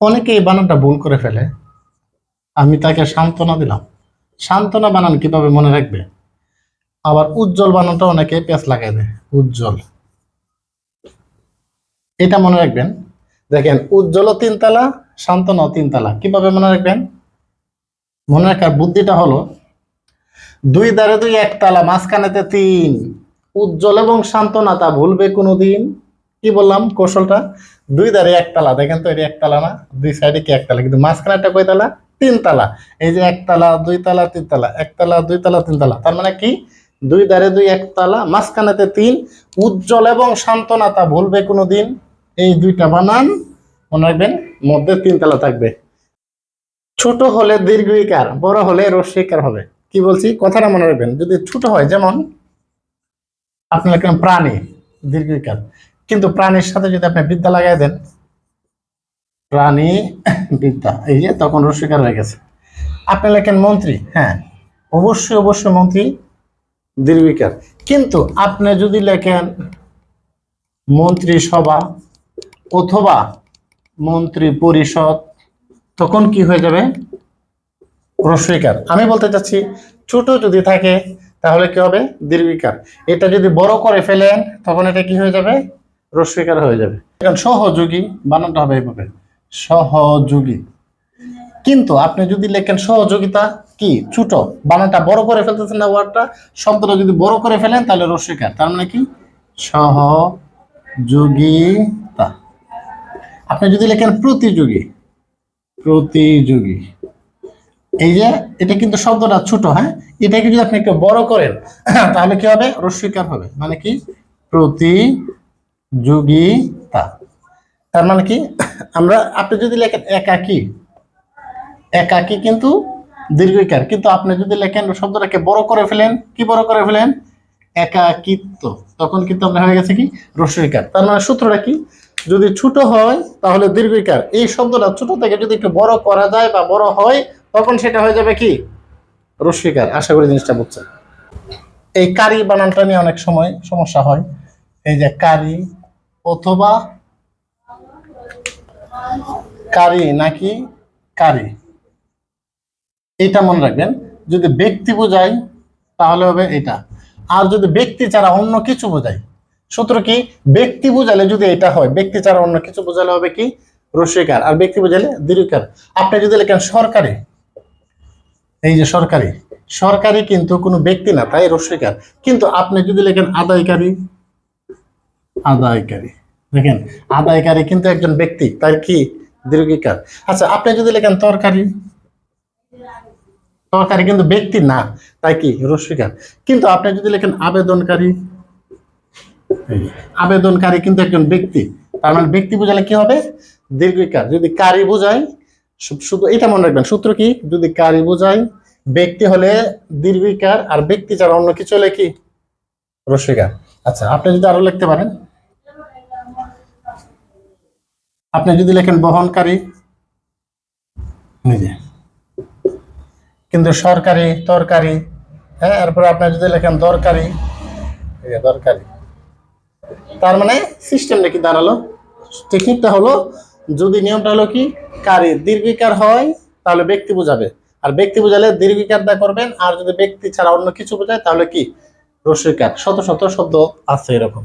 অনেকে এই বানানটা ভুল করে ফেলে। আমি তাকে সান্ত্বনা দিলাম। সান্ত্বনা বানান কীভাবে মনে রাখবে? আবার উজ্জ্বল বানানটা অনেকে পেঁচ লাগাই দেয়, উজ্জ্বল। এটা মনে রাখবেন। দেখেন উজ্জ্বল তিনতলা সান্ত্বনা তিনতলা। কীভাবে মনে রাখবেন? মনে রাখার বুদ্ধিটা হলো, দুই ধারে দুই একতলা, মাঝখানেতে তিন। উজ্জ্বল এবং সান্ত্বনা, তা ভুলবে কোনোদিন। কি বললাম কৌশলটা? দুই ধারে একতলা দেখেন তো এটা একতলা না? দুই সাইডে কি একতলা কিন্তু মাঝখানেটা কয়তলা তিনতলা এই যে একতলা দুই তলা তিনতলা একতলা দুই তলা তিনতলা তার মানে কি? দুই ধারে দুই একতলা মাঝখানেতে তিন। উজ্জ্বল এবং সান্ত্বনা ভুলবে কোনোদিন। এই দুইটা বানান, মনে রাখবেন, মধ্যে তিনতলা থাকবে। ছোট হলে দীর্ঘিকার বড় হলে রস্যিকার হবে। কি বলছি? কথাটা মনে রাখবেন, যদি ছোট হয়, যেমন আপনি লিখেন প্রাণী দীর্ঘিকার কিন্তু প্রাণীর সাথে যদি আপনি বিদ্যা লাগাই দেন, প্রাণী বিদ্যা, এই যে তখন রস্যিকার হয়ে গেছে। আপনি লেখেন মন্ত্রী হ্যাঁ অবশ্যই অবশ্যই মন্ত্রী দীর্ঘিকার কিন্তু আপনি যদি লেখেন মন্ত্রী সভা অথবা মন্ত্রী পরিষদ, তখন কি হয়ে যাবে? রস্বইকার আমি বলতে চাচ্ছি, ছোট যদি থাকে, তাহলে কি হবে? দীর্ঘিকার এটা যদি বড় করে ফেলেন, তখন এটা কি হয়ে যাবে? রস্বইকার হয়ে যাবে। সহযোগী বানানটা হবে এইভাবে। সহযোগী। কিন্তু আপনি যদি লেখেন সহযোগিতা কি? ছোট। বানানটা বড় করে ফেলতেছেন না ওয়ার্ডটা? শব্দটা যদি বড় করে ফেলেন, তাহলে রস্বইকার তার মানে কি? সহযোগিতা। আপনি যদি লেখেন প্রতিযোগী প্রতিযোগী। এই যে, এটা কিন্তু শব্দটা ছোট হ্যাঁ? এটাকে যদি আপনি একটু বড় করেন, তাহলে কি হবে? রস্বীকার হবে। মানে কি? প্রতিযোগিতা তার মানে কি? আমরা, আপনি যদি লেখেন একাকী একাকী কিন্তু দীর্ঘিকার। কিন্তু আপনি যদি লেখেন শব্দটাকে বড় করে ফেলেন, কি বড় করে ফেলেন? একাকিত্ব। তখন কিন্তু আমরা হয়ে গেছে কি? রস্বইকার তার মানে সূত্রটা কি? যদি ছোট হয়, তাহলে দীর্ঘিকার। এই শব্দটা ছোট থেকে যদি একটু বড় করা যায় বা বড় হয়, তখন সেটা হয়ে যাবে কি? রস্বইকার আশা করি জিনিসটা বুঝছেন। এই কারি বানানটা নিয়ে অনেক সময় সমস্যা হয়। এই যে কারি অথবা কারি নাকি কারি। এটা মনে রাখবেন, যদি ব্যক্তি বোঝায়, তাহলে হবে এটা। আর যদি ব্যক্তি ছাড়া অন্য কিছু বোঝায়, সূত্র কি? ব্যক্তি বোঝালে যদি এটা হয়, ব্যক্তি ছাড়া অন্য কিছু বোঝালে হবে কি? রসিকার। আর ব্যক্তি বোঝালে দীর্ঘকার। আপনি যদি লেখেন সরকারি, এই যে সরকারি সরকারি কিন্তু কোনো ব্যক্তি না, তাই রস্বীকার কিন্তু আপনি যদি লেখেন আদায়কারী আদায়কারী। দেখেন, আদায়কারী কিন্তু একজন ব্যক্তি তাই কি দীর্ঘিকার? আচ্ছা আপনি যদি লেখেন তরকারি তরকারি কিন্তু ব্যক্তি না, তাই কি রস্বীকার কিন্তু আপনি যদি লেখেন আবেদনকারী আবেদনকারী কিন্তু একজন ব্যক্তি, তার মানে ব্যক্তি বোঝালে কি হবে? দীর্ঘিকার। যদি কারি বোঝায়, শুধু এটা মনে রাখবেন, সূত্র কি? যদি কারি বোঝায়, ব্যক্তি হলে দীর্ঘিকার, আর ব্যক্তি ছাড়া অন্য কিছু হলে কি? রস্বীকার আচ্ছা আপনি যদি আরও লিখতে পারেন। আপনি যদি লেখেন বহনকারী নিজে কিন্তু সরকারি, তরকারি হ্যাঁ এরপরে আপনি যদি লেখেন দরকারি দরকারি, তার মানে সিস্টেমটা কি দাঁড়াল? টেকনিকটা হলো, যদি নিয়মটা হলো কি, কারি দীর্ঘিকার হয়, তাহলে ব্যক্তি বোঝাবে। আর ব্যক্তি বোঝালে দীর্ঘিকার দা করবেন, আর যদি ব্যক্তি ছাড়া অন্য কিছু বোঝায়, তাহলে কি? রস্বীকার শত শত শব্দ আছে এরকম।